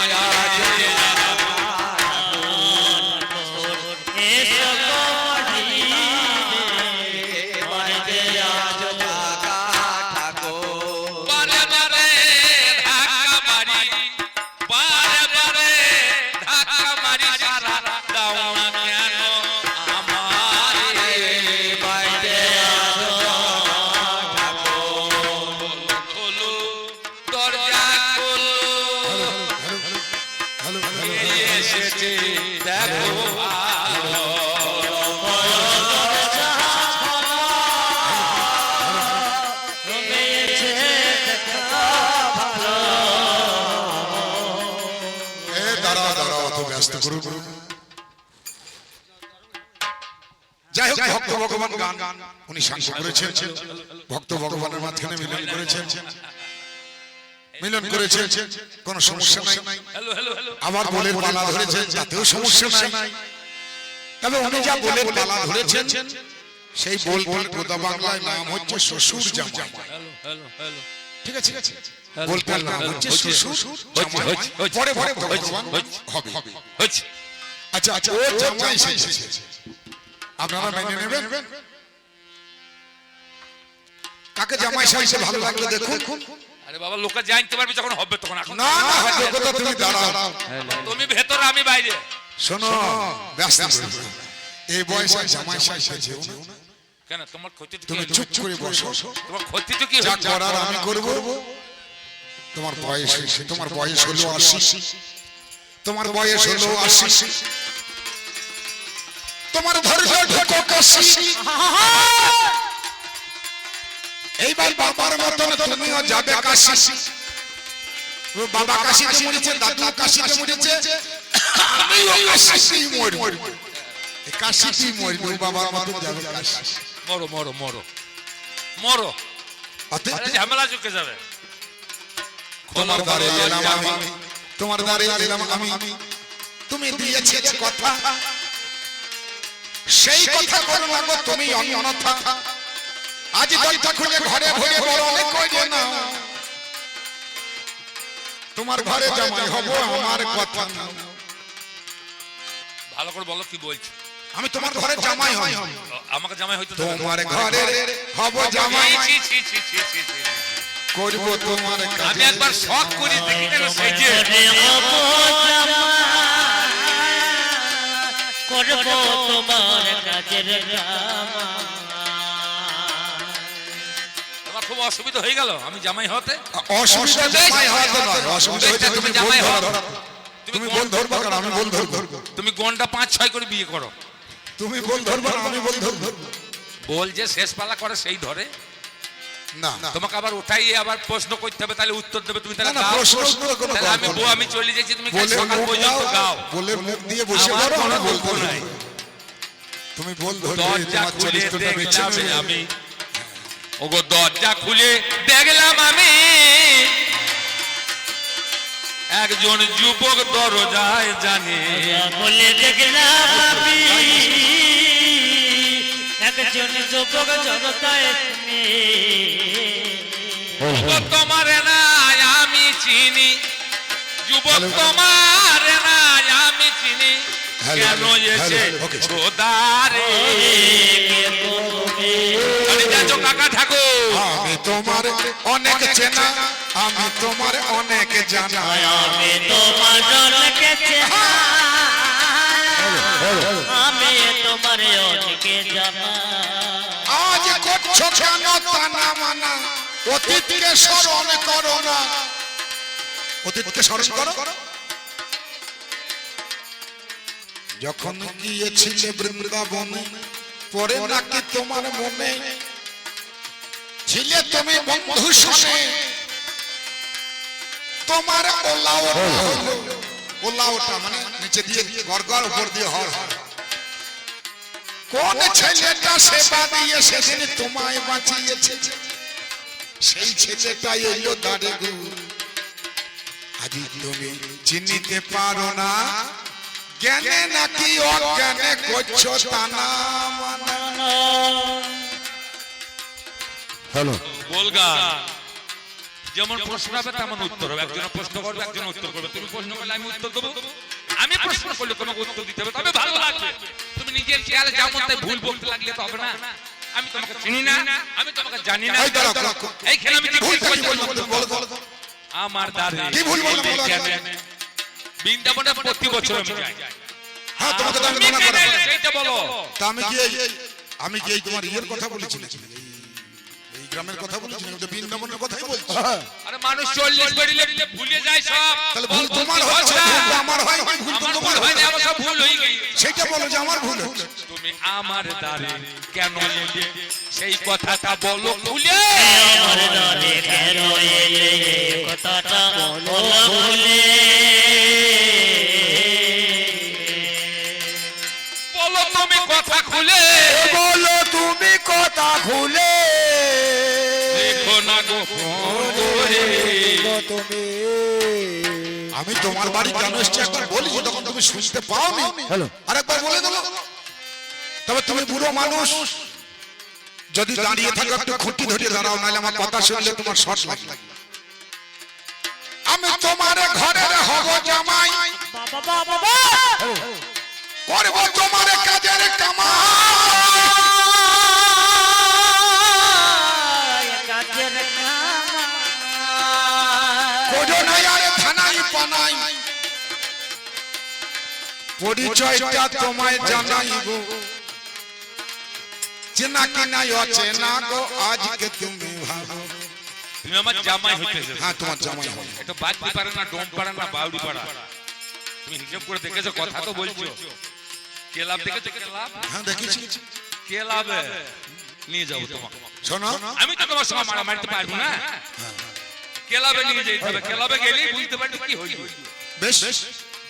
বারে যাই হোক ভক্ত ভগবান গান। উনি শান্ত করেছেন। ভক্ত ভগবানের মাঝখানে মিলন করেছেন। মিলন করেছেন। কোন সমস্যা নাই। Hello hello hello. আবার বলে পালা ধরেছেন তাতেও সমস্যা নাই। তবে উনি যা বলে পালা ধরেছেন সেই বল বল গোদা বাংলায় নাম হচ্ছে শ্বশুর ঠিক আছে ঠিক আছে। বলতার নাম হচ্ছে শ্বশুর জামাই। হচ্ছে, হচ্ছে, পরে পরে ভগবান হবে। আচ্ছা আচ্ছা ও জামাই এসেছে। আপনারা মেনে নেবেন। কাকে জামাই সাইজে ভালো লাগল দেখুন? আরে বাবা লোকে জানতে পারবে যখন হবে তখন এখন না না হবে কথা তুমি দাঁড়াও। তুমি ভেতরে আমি বাইরে। শোনো ব্যস্ত না। এই বয়সে জামাই সাইজে কেন তোমার ক্ষতি তো তুমি? চুপ করে বসো। তোমার ক্ষতি তো কি যা করার আমি করব। তোমার বয়স হয়েছে তোমার বয়স হলো আশি। তোমার বয়স হলো আশি। তোমার ধৈর্য ঢোকো কাশি। এইবার বাবার মতন তুমিও যাবে কাশি। বাবা কাশিতে মরেছে দাদু কাশিতে মরেছে। আমিও কাশিতেই মরব। কাশিতেই মরব বাবার মতন যাবে কাশি। মরো মরো মরো। মরো। ঝামেলা চুকে যাবে। তোমার দ্বারে এলাম আমি। তোমার দ্বারে এলাম আমি। তুমি দিয়েছে কথা। সেই কথা করো না গো তুমি অন্যথা। আজ দরজা খুলে ঘরে ঘরে বড় অনেক কইরে না। তোমার ঘরে জামাই হব আমার কথা না। ভালো করে বলো কি বলছো। আমি তোমার ঘরে জামাই হই আমাকে জামাই হইতে না। তোমার ঘরে হব জামাই। ছি, ছি, ছি, ছি। করব তোমার আমি একবার শখ করি দেখি কেন সেই যে করব তোমার কাজের আমার খুব অসুবিধা হয়ে গেল আমি জামাই হতে অসুবিধা জামাই হওয়াতে নয় অসুবিধা তুমি তুমি জামাই বল হও। ধরো তুমি ধরবা কারণ আমি বল ধরবো তুমি গন্ডা পাঁচ ছয় করে বিয়ে করো। তুমি বল ধরবা না, আমি বল ধরবো বল যে শেষ পালা করে সেই ধরে। না। তোমাকে আবার উঠাই আবার প্রশ্ন করতে হবে তাহলে উত্তর দেবে তুমি তাহলে গাও। আমি বউ আমি চলে যাচ্ছি তুমি সকাল পর্যন্ত গাও বলে মুখ দিয়ে বসে পড়ো আমি নাই। তুমি বল তোমার চরিত্রটা আমি। ওগো দরজা খুলে দেখলাম আমি। একজন যুবক দরজায় জানে। বলে দেখলাম আমি। একজন যুবক জনতায় ওগো তোমার নাই আমি চিনি। যুবক তোমার নাই আমি চিনি। কেন এসে কাকা ঠাকুর। আমি তোমার অনেক চেনা আমি তোমার অনেক জানা। আমি তোমার চেনা। আমি তোমার অনেকে জানা। করছ কেন তানা মানা অতীতকে স্মরণ করো না। অতীতকে স্মরণ করো? যখন গিয়েছিলে বৃন্দাবনে পরে নাকি তোমার মনে ছিলে তুমি বন্ধু শোনে। তোমার ওলাওটা ওলাওটা মানে নিচে দিয়ে গড়গড় উপর দিয়ে হর কোন ছেলেটা সেবা দিয়ে সেদিন তোমায় বাঁচিয়েছে। সেই ছেলেটা এলো দাঁড়ে গো। আজ তুমি চিনিতে পারো না জ্ঞানে নাকি অজ্ঞানে করছ টানা হ্যালো। বলগা যেমন প্রশ্ন হবে তেমন উত্তর হবে। একজন প্রশ্ন করবে একজন উত্তর করবে। তুমি প্রশ্ন করলে আমি উত্তর দেবো। আমি প্রশ্ন করলে তোমাকে উত্তর দিতে হবে তবে ভালো লাগবে। তুমি নিজের খেয়ালে যেমন তাই ভুল বলতে লাগলে তো হবে না। আমি তোমাকে চিনি না আমি তোমাকে জানি না। এই দাঁড়াও, দাঁড়াও। এইখানে আমি ভুল জিজ্ঞেস কি বলব বলো বলো আমার দাদা কি ভুল বলো কেন? বৃন্দাবনে প্রতি বছর আমি যাই। হ্যাঁ তোমাকে তো আমি মানা করা সেইটা বলো। তা আমি কি এই- আমি কি তোমার ইয়ের কথা বলেছি নাকি? এই- এই গ্রামের কথা বলেছি? আমি বৃন্দাবনের কথাই বলছি আরে মানুষ চল্লিশ বেরিলে ভুলে যায় সব। তাহলে ভুল তোমার বল, হচ্ছে ভুল। আমার হয় ভুল তোমার হয় হয়নি, আমার সব ভুল হয়ে গেছে। সেটা বলো যে আমার ভুল হচ্ছে। তুমি আমার দ্বারে কেন এলে? সেই কথাটা বলো খুলে। আমার দলে কেন এলে? কথাটা বলো ভুলে বলো তুমি কথা খুলে। বলো তুমি কথা খুলে। আমি তোমার বাড়ি কেন এসছি? একবার বলি তখন তুমি শুনতে পাওনি হ্যালো। আরেকবার বলে দেবো। তবে তুমি বুড়ো মানুষ। যদি দাঁড়িয়ে থাকো একটু খুঁটি ধরিয়ে দাঁড়াও নাহলে আমার কথা শুনলে তোমার শর্ট লাগবে। আমি তোমার ঘরের হব জামাই। বাবা বাবা করব তোমার কাজের কামাই। কাজের কামাই। কোজো নাই পানাই। পরিচয়টা তোমায় জানাইব চেনা কি নাই অচেনা গো আজকে তুমি ভাবো। তুমি আমার জামাই হইতেছে হ্যাঁ তোমার জামাই হবে। এটা বাজতে পারে না ডোম পারে না বাউরি পাড়া। তুমি হিসেব করে দেখেছ কথা তো বলছো। কে লাভ দেখেছ কে লাভ? হ্যাঁ দেখেছি। কে লাভ? নিয়ে যাব তোমাকে। শোনো। আমি তো তোমার সঙ্গে মারামারিতে পারব না। ক্লাবে নিয়ে যেতে হবে। ক্লাবে গেলেই বুঝতে পারবে কি হইবে বেশ।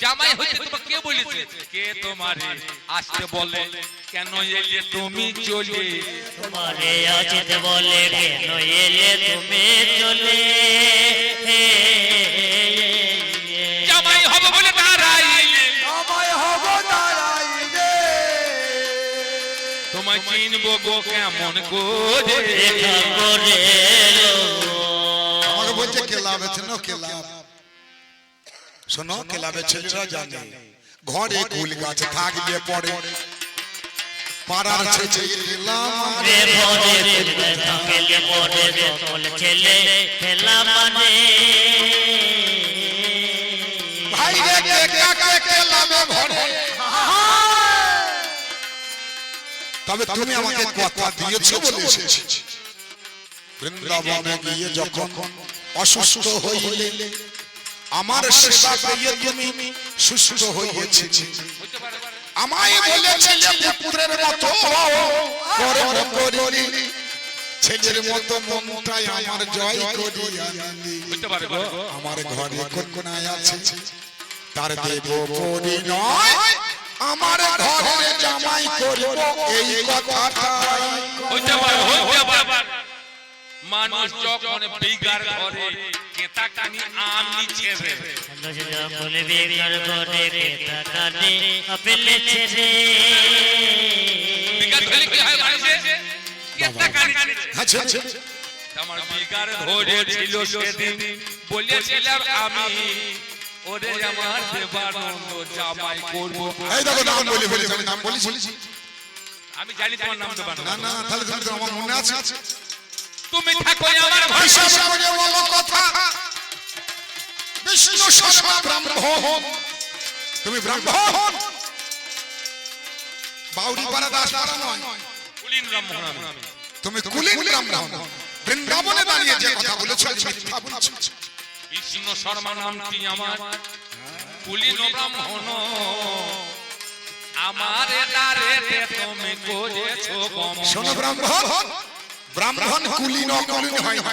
জামাই হইতে তোমাকে কে বলেছে? কে তোমারে আসতে বলে? কেন এলে তুমি চলে? তোমারে অচিত বলে কেন এলে তুমি চলে? জামাই হবে বলে দাঁড়াইলে আমায় হব দাঁড়াইলে তোমায় চিনবো গো কেমন করে? দেখা করে? চেনো ক্লাব শোনো ক্লাবে ছেলেরা জানে ঘরে কুল গাছ পরে পাড়ার ছেলে রে ভরে থাকলে সকল ছেলে খেলা মানে ভাই রে কে ক্লাবে তবে তুমি আমাকে কথা দিয়েছ বলে এসেছি বৃন্দাবনে গিয়ে যখন অসুস্থ হইলে আমার সেবা পেয়ে তুমি সুস্থ হইয়েছি আমায় বলেছিলে পুত্রের মতো কর্ম করিলি ছেলের মতো মনটাই আমার জয় করিয়া। আমার ঘরে কন্যায় আছে তার দেব পরিণয় আমার ঘরের জামাই করব এই কথাটাই। হইতে পারে হইতে পারে মানুষ যখন বিগার ঘরে কেতা কানি আম নিচে রে বলে বেকার করে কেতা কানে আপেলে ছেড়ে বিগার ধরে কি হয় মানুষে কেতা কানি আচ্ছা আচ্ছা। আমার বিগার ধরে ছিল সেদিন বলেছিলাম আমি ওরে আমার দেবানন্দ জামাই করব এই দেখো নাম বলি বলি আমি নাম বলেছি আমি জানি তোমার নাম না দেবানন্দ না তাহলে তুমি তো আমার মনে আছে। তুমি থাকো আমার হিসাব করে বলো কথা। বিষ্ণু সর্বা ব্রাহ্মণ। তুমি ব্রাহ্মণ। বাউরি পাড়া দাস পাড়া নয়। কুলিন ব্রাহ্মণ। তুমি কুলিন ব্রাহ্মণ। বৃন্দাবনে দাঁড়িয়ে যে কথা বলেছ মিথ্যা বলছি। বিষ্ণু শর্মা নামটি আমার। কুলিন ব্রাহ্মণ। আমার দ্বারে তুমি করেছ শোনো ব্রাহ্মণ। ব্রাহ্মণ কুলিন অকুলিন হয় না।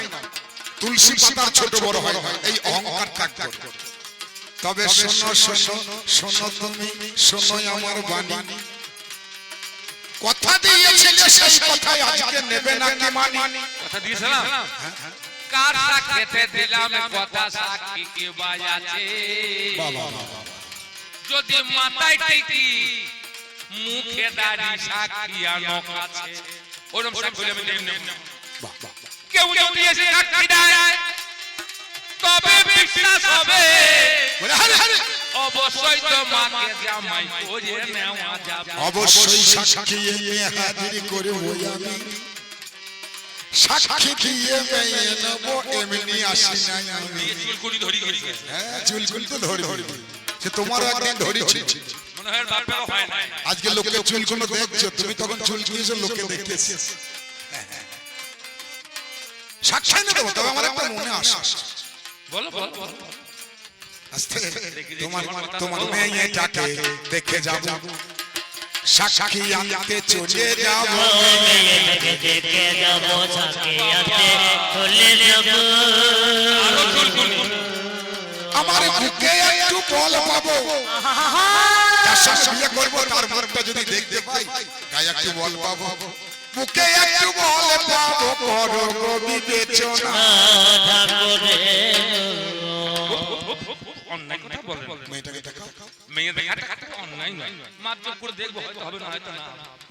তুলসী পাতার ছোট বড় হয় এই অহংকার থাকতে। তবে শোনো শোনো শোনো তুমি শোনো আমার বাণী। কথা দিয়েছিলে সেই কথাই আজকে নেবে না কি মানি কথা দিয়েছিলাম? কার সাক্ষেতে দিলাম কথা সাক্ষী কে বাজাছে যদি মাথায় টিকি মুখে দাড়ি সাক্ষী আর নখ আছে। ওরম সাক্ষী হলে আমি দেব না কেউ কেউ দিয়েছে সাক্ষী দেয়। বিশ্বাস হবে। অবশ্যই তো মাকে জামাই করে নেওয়া যাবে। অবশ্যই সাক্ষী এনে হাজির করে হই আমি সাক্ষী দিয়ে মেয়ে নেব এমনি আসি নাই আমি। চুলকুলি ধরি গেছে হ্যাঁ চুলকুল তো ধরি ধরি সে তোমারও একদিন ধরেছি আজকে লোকে চুলকুলো দেখছ তুমি তখন চুলকুলিয়েছো লোকে দেখতেছি সাক্ষী এনে দেবো তবে আমার একটা মনে আসে। বলো বলো বলো। আস্তে তোমার তোমার মেয়েটাকে দেখে যাব। সাক্ষী আনতে চলে যাব। মেয়েটাকে দেখে যাব সাথে আনতে চলে যাব। আমার বুকে একটু বল পাবো। যার সঙ্গে বিয়ে করব তার মুখটা যদি দেখতে পাই গায়ে একটু বল পাবো। বুকে একটু বল পাবো করো বিবেচনা। ঠাকুরে অন্যায় কথা বলেন। মেয়েটাকে দেখাও। মেয়েদের ঘাটে ঘাটে অন্যায় নয়। মাত্র করে দেখব হয়তো হবে না হয়তো না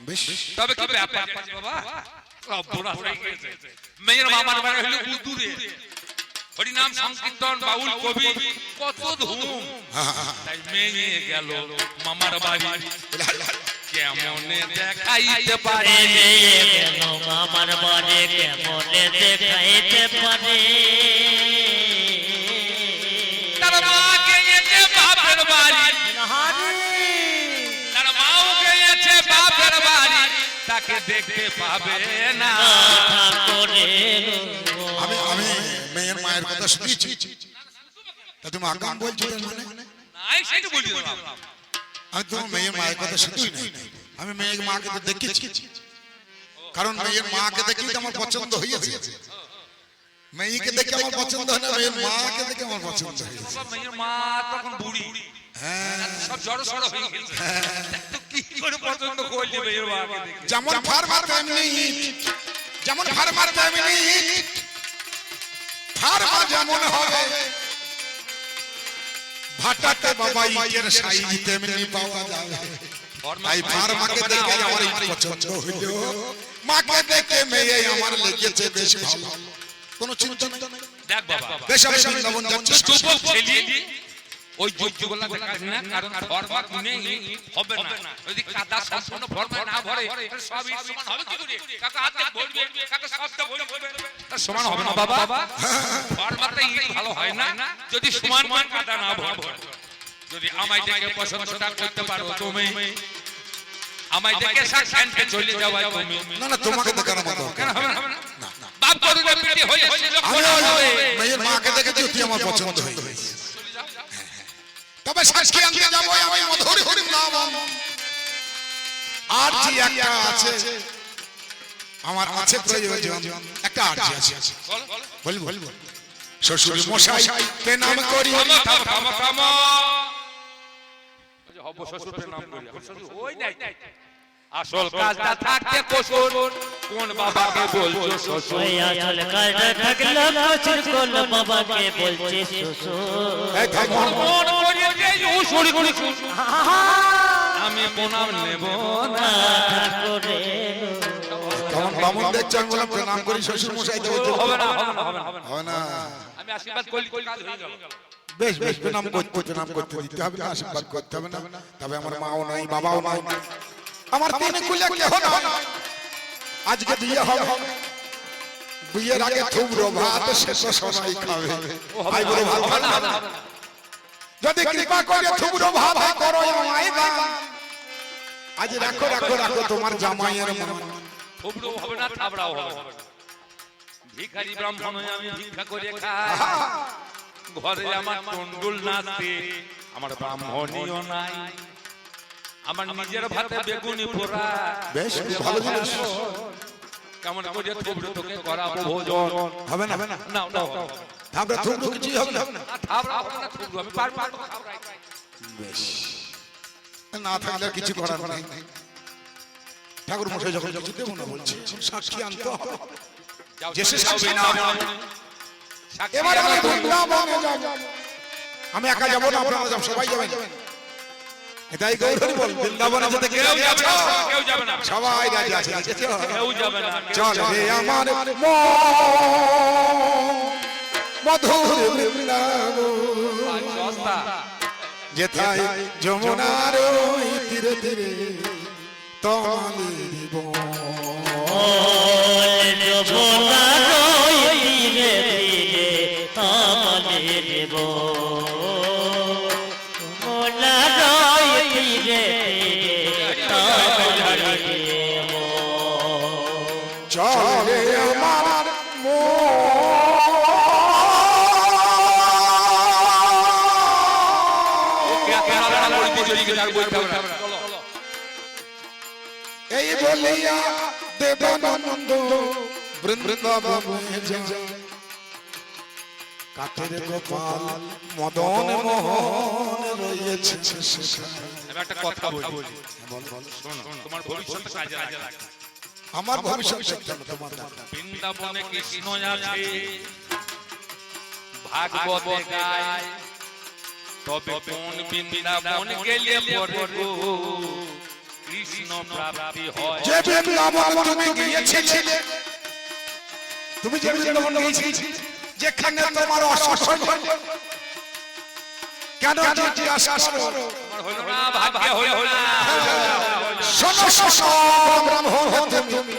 বেশ। তবে কি ব্যাপার আছে বাবা? হয়ে গেছে। মেয়ের মামার বাড়ি হলো উদুরে। হরিনাম সংকীর্তন, বাউল কবি, কত ধুম। তাই মেয়ে গেল মামার বাড়ি। তার মা তাকে দেখতে পাবে না। মেয়ের মায়ের কথা শুনেছি। তা তুমি আগাম বলছো তার মানে? নাই সেটা বলি না আমি তোমার মেয়ের মায়ের কথা শুধুই নাই আমি মেয়ের মাকে তো দেখেছি। কারণ মেয়ের মাকে দেখেই তো আমার পছন্দ হয়েছে। মেয়েকে দেখে আমার পছন্দ হয় না মেয়ের মাকে দেখে আমার পছন্দ হয়েছে। মেয়ের মা তখন বুড়ি। হ্যাঁ। সব জড়ো সড়ো হয়ে। গেছে তো কি করে পছন্দ করলি মেয়ের মাকে দেখে? যেমন ফার্মার তেমনি ইট। যেমন ফার্মার তেমনি ইট। ফার্মা যেমন হবে। ভাটাতে বাবা ইটের সাইজ তেমনি পাওয়া যাবে তাই ফার্মাকে দেখে আমার পছন্দ। হইল। মাকে দেখে মেয়ে আমার লেগেছে বেশ ভালো। কোনো চিন্তা নেই। দেখ বাবা। বেশ আমি লবণ যাচ্ছি। যুবক ছেলে ওই যুগগুলা দেখাস না কারণ ফরমা হবে না। যদি কাদা সম্পূর্ণ ফরমা না ভরে তাহলে সব ইট সমান হবে কি করে? কাকা হাতে ভরবে কাকা শব্দ ভরবে তার সমান হবে না বাবা? ইট ভালো হয় না। যদি সমান কাদা না ভরে যদি আমায় দেখে পছন্দটা করতে পারো তুমি। আমায় দেখে সাক্ষাৎ চলে যাওয়া তুমি। না না তোমাকে দেখার মতো কেন হবে। না হবে না বাপ করুণা পিটি কোন হবে মেয়ের মাকে দেখে তুই আমার পছন্দ হয়ে তবে সাক্ষী আনতে যাব আমি মধুর হরিম নাম আর জি একটা আছে। আমার আছে প্রয়োজন। একটা আর জি আছে। বল বল। বল শ্বশুর মশাই কে নাম করি? আসল কাজটা থাকতে কসুর কোন বাবাকে বলছো শ্বশুর? ওই আসল কাজটা থাকলে কচুর কোন বাবাকে বলছে শ্বশুর? উসুরি করি আমি প্রণাম নেব না। ঠাকুরে কেমন বামুন দেখছ বললাম প্রণাম করি শ্বশুর মশাই দেবো হবে না হবে না হবে না হবে না। হবে না। আমি আশীর্বাদ করলি কাজ হয়ে গেল বেশ বেশ প্রণাম করতে প্রণাম করতে দিতে হবে না আশীর্বাদ করতে হবে না। তবে আমার মাও নাই বাবাও নাই। আমার তিন কুলে কেহ নাই। আজকে বিয়ে হবে। বিয়ের আগে থুবড়ো ভাত শেষ সবাই খাবে। ভাই বলে ভাত খাবে। না। যদি কৃপা করে থুবড়ো ভাত করো আমায় আজ রাখো রাখো রাখো তোমার জামাইয়ের মন। হবে না থাবড়াও হবে ভিখারি ব্রাহ্মণ আমি ভিক্ষা করে খাই। ঘরে আমার টন্ডুল নাচতে আমার ব্রাহ্মণীয় নাই। আমার নিজের ভাতে বেগুনি পোড়া বেশ ভালো জিনিস। কেমন করে তোকে করাবো ভোজন হবে না? হবে না? না না। আমরা থুবড়ো কিছুই হবে। না আমি পারব বেশ। না থাকলে আর কিছু করার নাই। ঠাকুর মশাই যখন কিছু দেবো না বলছি সাক্ষী আনতে হবে। সাক্ষী না এবার আমি বৃন্দাবনে যাব। আমি একা যাব না আপনারা যাবেন সবাই যাবেন। এটাই গৌরী বল বৃন্দাবনে যেতে কেউ যাবে না, কেউ যাবে না। সবাই রাজি আছে আছে। চল। কেউ যাবে না চল যাবে রে আমার মন। মধুর যেথায় যমুনার ওই তীরে তীরে তোমাদের দেব বলিয়া দেবানন্দ বৃন্দাবনে যায় কাঠের গোপাল মদন মোহন রয়েছে সেখানে। আমি একটা কথা বলি। বল, বল। শোনো তোমার ভবিষ্যৎ কাজে লাগে আমার ভবিষ্যৎ বৃন্দাবনে কৃষ্ণ আছে। ভাগবতে গায়। তবে কোন বৃন্দাবন গেলে গো কৃষ্ণ প্রাপ্তি হয়। যে তুমি গিয়েছিলে তুমি যে বৃন্দাবন গিয়েছিলে যেখানে তোমার অসহ্য কেন জিজ্ঞাসা করো? আমার হলো না ভাগ্যে হলো না। শোনো শোনো ব্রাহ্মণ হতে তুমি।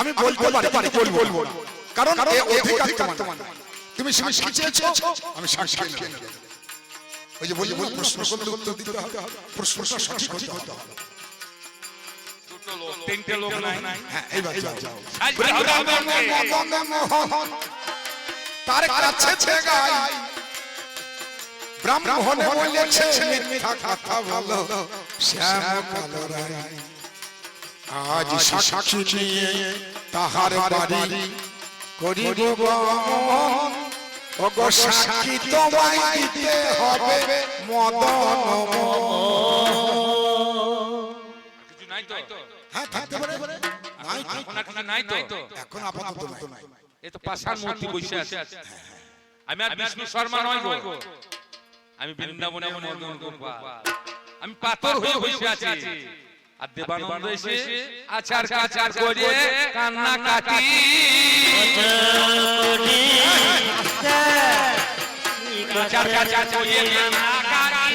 আমি বলতে পারি কিন্তু বলব কারণ এ অধিকার তোমার না। তুমি চেয়েছো আমি না ওই যে বলি বলি প্রশ্ন করলে উত্তর দিতে হবে। প্রশ্নটা সঠিক হতে হবে। লোক তিনটে লোক নাই হ্যাঁ এইবার যাও যাও সাজতে হবে আমাকে। তার কাছে থেগাই ব্রাহ্মণে বলেছে মিথ্যা কথা বলো শ্যাম কালো রায় আজ সাক্ষী নিয়ে তাহার বাড়ি করিব গমন ওগো সাক্ষী তোমায় দিতে হবে মদন এখন আর কিছু নাই তো। এখন আপাতত নাই। এ তো পাশার মূর্তি বসে আছে। আমি আর বিষ্ণু শর্মা নয় গো। আমি বৃন্দাবনে মদন আমি পাথর হয়ে বসে আছি। আর দেবানন্দ এসে আচার কাচার করে কান্না কাটি। আচার কাচার করে কান্না কাটি।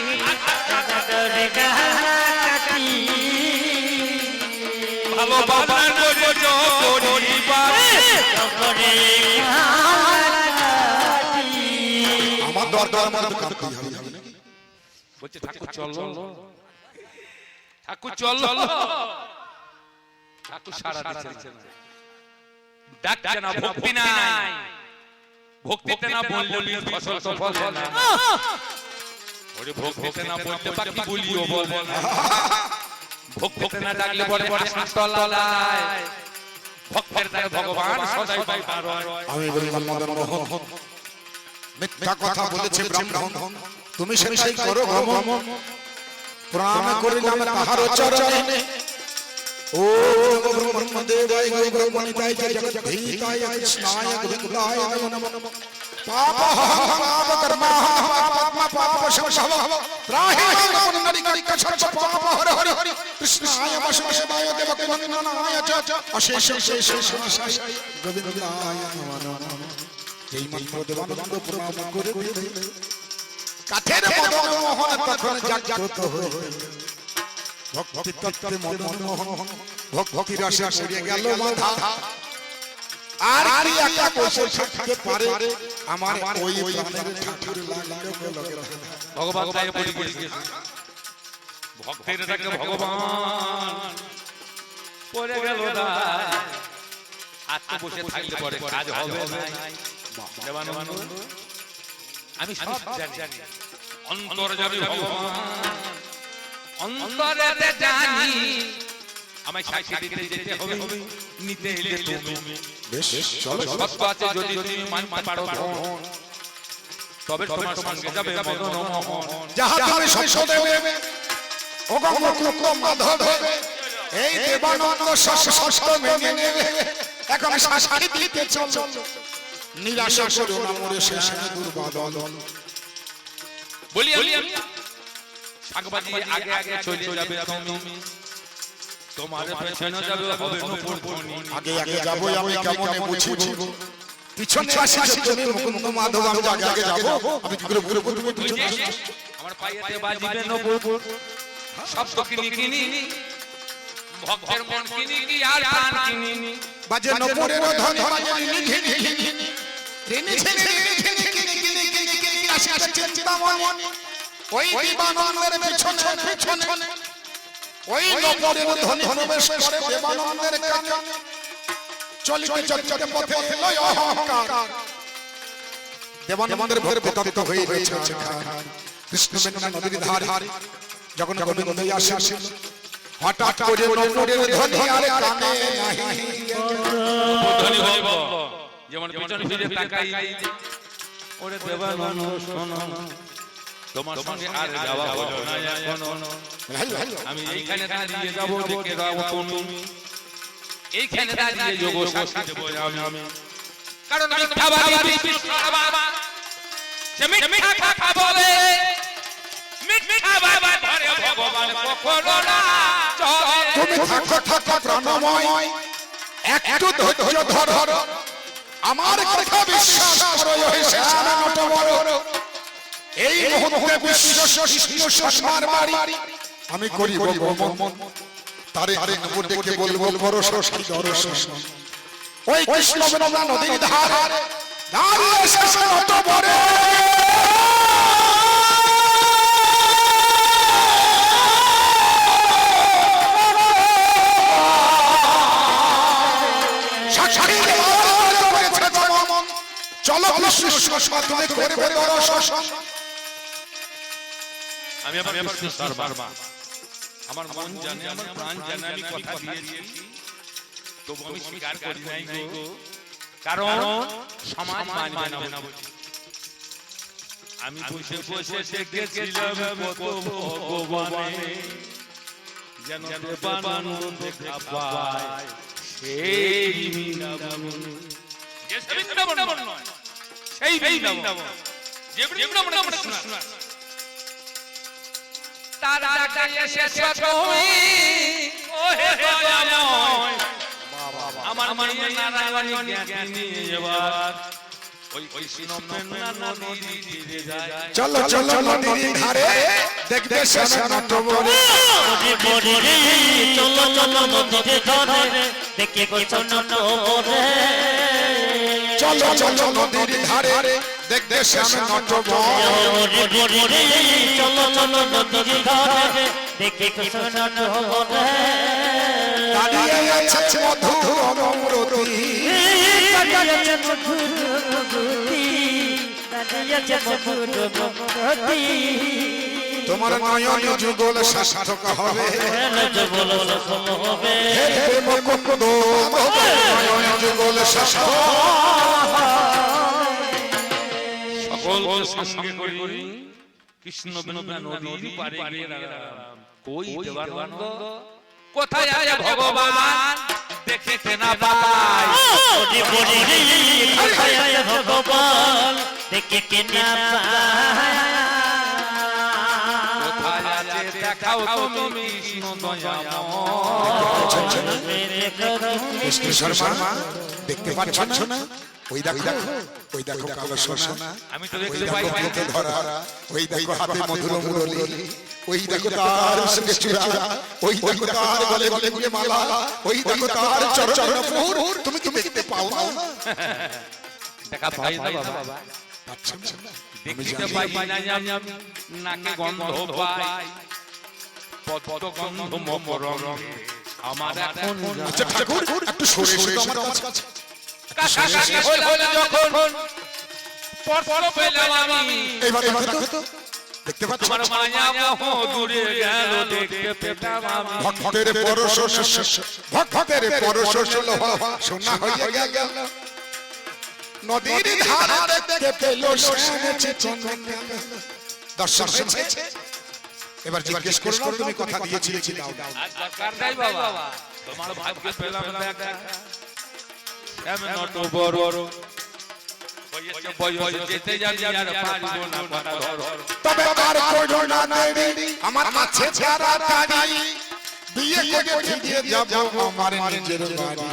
ভালো পরিবার আমার দরকার মতো কাঁদতেই হবে হবে বলছে ঠাকুর চলো। ঠাকুর চলো। ঠাকুর সারা দিচ্ছে না। ডাকছে না ভক্তি নাই। ভক্তিতে না বললে ফসল তো না। ওরে ভক্তিতে না বলতে বাকি বলিও বলে ভক্তিতে না ডাকলে বলে বলে শান্তলালায় ভক্তের দ্বারা ভগবান সদাই পাই পার আমি বললাম মদন মোহন মিথ্যা কথা বলেছে ব্রাহ্মণ। তুমি সে সেই করো ভ্রমণ প্রণাম করিলাম তাহার চরণে। ও ব্রহ্ম দেবায় গো ব্রহ্মণিতায় জগৎ ভীতায় কৃষ্ণায় গোবিন্দায় কাঠের মদন মোহন তখন জাগ্রত হয়ে ভক্তি তত্ত্বে মদন মোহন ভক্তি রসে পড়ে গেল মাথা। আর কি একা বসে থাকতে পারে আমার ওই প্রাণের ঠাকুর লাগল ভগবান তাই বলি গেছে ভক্তের ভগবান। পড়ে গেল না আত্ম বসে থাকলে পরে কাজ হবে আমি সব জানি। অন্তর যাবে ভগবান। অন্তরে জানি আমায় সাক্ষী দিতে যেতে হবে। নিতে এলে তুমি। বেশ চলো সত্য আছে যদি তুমি মানতে পারো তবে তোমার সঙ্গে যাবে মদন। মোহন যাহা তুমি শস্য দেবে। ও মাধব এই দেবানন্দ শস্য শস্য মেনে নেবে। এখন সাক্ষী দিতে চলো। নিরাশা করো না মরে শেষ দুর্বাদল বলি আমি? আগে আগে চলে যাবে তুমি। তোমার পেছনে যাবে হবে নপুর ধ্বনি আগে আগে যাব আমি কেমন বুঝিব পিছনে আসি তুমি মুকুন্দ মাধব আমি আগে আগে যাব আমি কি করে ঘুরে ঘুরে পিছনে? আমার পায়েতে বাজিবে নবুর সব তো কিনি কিনি ভক্তের মন কিনি কি আর প্রাণ কিনি বাজে নপুরের ধন বাজে রিনি ঝিনি ঝিনি রিনি ঝিনি রিনি ঝিনি কিনি কিনি কিনি কিনি আসি আসি চিন্তা মনি ওই দিবানন্দের পিছনে পিছনে ওই নপুরের ধন ধনবেশ করে দেবানন্দের কানে চলিতে চলিতে পথে লয় অহংকার। দেবানন্দের ভরে প্রতাপিত হয়ে রয়েছে কৃষ্ণ মেঘনা নদীর ধারে যখন গোবিন্দ আসে আসে হঠাৎ করে নপুরের ধনী আর কানে নাহি ধনী ভব যেমন পিছন ফিরে তাকাই ওরে দেবানন্দ শোনো। তোমার সঙ্গে আর যাওয়া হলো না এখনও। আমি এইখানে দাঁড়িয়ে যাব দেখে দাও তুমি। এইখানে দাঁড়িয়ে যোগ শাস্তি দেব আমি। কারণ বিষ্ণু বাবা সে মিথ্যা কথা বলে। মিথ্যা বাবা ধরে ভগবান কখনো না চলে। তুমি থাকো থাকো প্রাণময়। একটু ধৈর্য ধরো। আমার কথা বিশ্বাস করো ওই শেষানা নট বড় এই মুহূর্তে বিশ্ব সসমার বাড়ি আমি করি মন তারে তারে নবর দেখে বলব বড় সরস্বতী দর্শন ওই কৃষ্ণ বেদনা নদীর ধারে। দাঁড়িয়ে শেষানা নট বড় চলো কৃষ্ণ সসমার করবে দর্শন আমি আবার কৃষ্ণ সর্বা আমার মন জানে আমার প্রাণ জানে আমি কথা দিয়েছি। তবু আমি স্বীকার করি নাই গো। কারণ সমাজ মানবে না বলে। আমি বসে বসে দেখেছিলাম কত ভগবানে। যেন দেবানন্দ দেখা পায়। সেই বৃন্দাবন। বৃন্দাবন। নয়, সেই বৃন্দাবন। যে বৃন্দাবন আমরা শোনা তারা এসেছ তুমি। ও হে দয়াময় আমার মানিয়ে নারায়ণী জ্ঞান এবার ওই কৃষ্ণ মেঘনা নদী তীরে যায়। চলো চলো নদীর ধারে দেখবে নদী বড়ি চলো চলো নদীতে ধরে। দেখে কৃষ্ণ চলো চলো নদীর ধারে। দেখে আছে মধু অমরতী তোমার নয়ন যুগল সার্থক হবে। নয়ন যুগল সার্থক সঙ্গে করি কৃষ্ণ বিনা নদীর পারে গিয়ে। কই দেবানন্দ কোথায় আছে ভগবান দেখতে না পাই ভগবান দেখে কে না কোথায় আছে দেখাও তুমি কৃষ্ণ দয়াময় কৃষ্ণ শর্মা দেখতে পাচ্ছ না ওই দেখো ওই দেখো কালো শোষণা আমি তো ওই দেখতে দেখো পাই পাই ধরা। ওই দেখো হাতে মধুর মুরলি। ওই দেখো তার সঙ্গে চূড়া। ওই দেখো তার গলে গলে গুলে মালা। ওই দেখো তার চরণ ফুর তুমি কি দেখতে পাও না? দেখা পাই না বাবা। পাচ্ছ না? দেখতে পাই না আমি নাকে গন্ধ পাই। পদ্ম গন্ধ মকরম আমার এখন আচ্ছা ঠাকুর একটু সরে সরে আমার কাছে। কাছাকাছি হলে যখন পর পর পেলাম আমি। এইবার এইবার তো দেখতে পাচ্ছ? তোমার মায়া মোহ দূরে গেল দেখতে পেতাম আমি। ভক্তের পরশ ভক্তের পরশ সোনা হয়ে গেল। নদীর ধারে দেখতে পেল দর্শন হয়েছে? এবার জিজ্ঞেস করলাম তুমি কথা দিয়েছিলে কি দাও আজ দরকার নাই বাবা। তোমার ভাগ্যে পেলাম দেখা এমন তো বড় বয়সে বয়স যেতে যাবি আর পারব না পারা তবে আর কোনো না নেই আমার আছে ছাড়া তারি বিয়ে করে দিয়ে যাব আমার নিজের বাড়ি।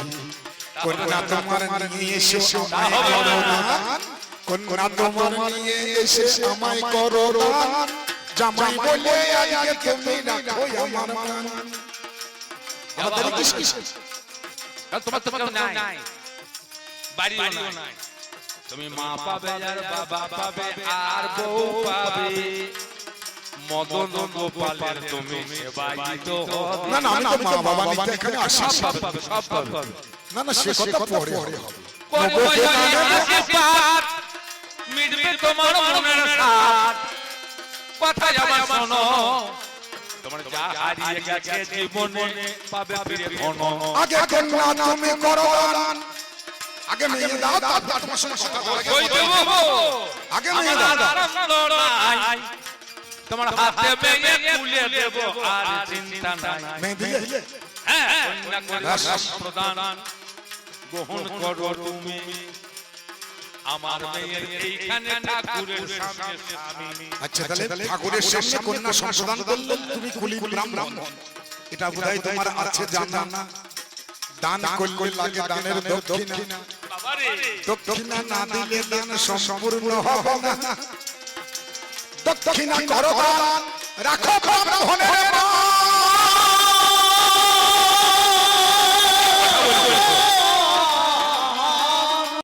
কন্যা তোমার নিয়ে এসে আমায় করো দান কন্যা তোমার নিয়ে এসে আমায় করো জামাই বলে আজকে তুমি রাখো আমার মান আমাদের কিসে কারণ তোমার তো নাই। বাড়িও নাই। তুমি মা পাবে আর বাবা পাবে আর বউ পাবে। মদন গোপালের তুমি সেবায়িত না না আমি তো মা বাবা নিতে এখানে আসি সব পাবে সব পাবে। না না সে কথা পরে হবে। কোন বছরে আশীর্বাদ মিটবে তোমার মনের সাথ কথা আমার শোনো। তোমার যা হারিয়ে গেছে জীবনে পাবে ফিরে ঘন। আগে কন্যা তুমি করো আগে মেয়ে দাও তারপর তোমার সঙ্গে কথা বলা ওই দেবো। আগে মেয়ে দাও। নাই তোমার হাতে মেয়ে তুলে দেব আর চিন্তা নাই। মেয়ে দিলে? হ্যাঁ কন্যা করে প্রদান গ্রহণ করো তুমি। আমার মেয়ের এইখানে ঠাকুরের সামনে স্বামী। আচ্ছা তাহলে ঠাকুরের সামনে কন্যা সংশোধন করলেন তুমি কুলি ব্রাহ্মণ। এটা বোধহয় তোমার আছে জানা না দান করলে লাগে দানের দক্ষিণা দক্ষিণা না দিলে দান সম্পূর্ণ হবে না দক্ষিণা করো দান রাখো ব্রাহ্মণের মান